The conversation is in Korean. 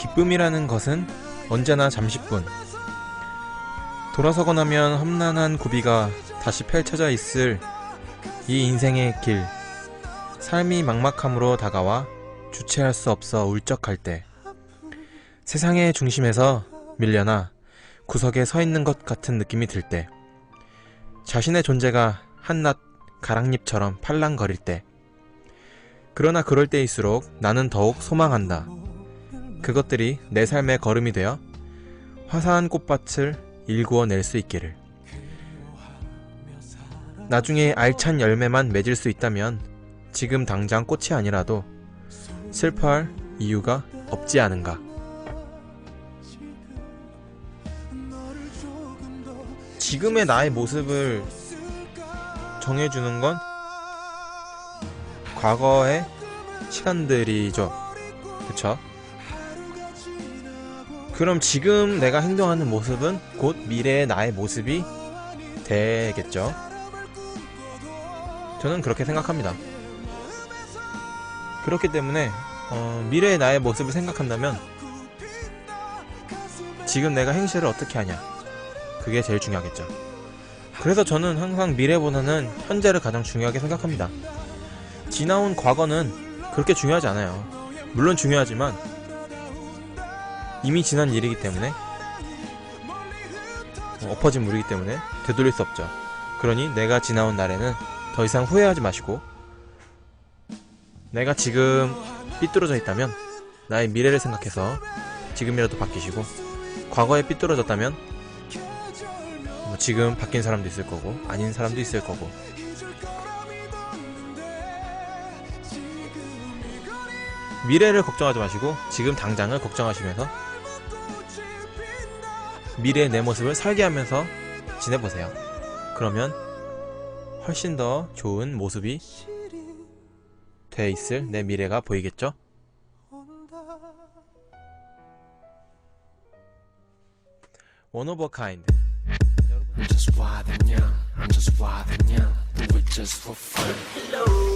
기쁨이라는 것은 언제나 잠시뿐. 돌아서고 나면 험난한 고비가 다시 펼쳐져 있을 이 인생의 길. 삶이 막막함으로 다가와 주체할 수 없어 울적할 때. 세상의 중심에서 밀려나 구석에 서 있는 것 같은 느낌이 들 때. 자신의 존재가 한낱 가랑잎처럼 팔랑거릴 때. 그러나 그럴 때일수록 나는 더욱 소망한다. 그것들이 내 삶의 걸음이 되어 화사한 꽃밭을 일구어 낼 수 있기를. 나중에 알찬 열매만 맺을 수 있다면 지금 당장 꽃이 아니라도 슬퍼할 이유가 없지 않은가. 지금의 나의 모습을 정해주는 건 과거의 시간들이죠. 그쵸? 그럼 지금 내가 행동하는 모습은 곧 미래의 나의 모습이 되겠죠. 저는 그렇게 생각합니다. 그렇기 때문에 어, 미래의 나의 모습을 생각한다면 지금 내가 행실을 어떻게 하냐 그게 제일 중요하겠죠. 그래서 저는 항상 미래보다는 현재를 가장 중요하게 생각합니다. 지나온 과거는 그렇게 중요하지 않아요. 물론 중요하지만 이미 지난 일이기 때문에 어, 엎어진 물이기 때문에 되돌릴 수 없죠. 그러니 내가 지나온 날에는 더 이상 후회하지 마시고 내가 지금 삐뚤어져 있다면 나의 미래를 생각해서 지금이라도 바뀌시고 과거에 삐뚤어졌다면 뭐 지금 바뀐 사람도 있을 거고 아닌 사람도 있을 거고 미래를 걱정하지 마시고 지금 당장을 걱정하시면서 미래의 내 모습을 살게 하면서 지내보세요. 그러면 훨씬 더 좋은 모습이 돼 있을 내 미래가 보이겠죠? 원 오브 카인드 I'm just wild and young. I'm just wild and young. Do it just for fun.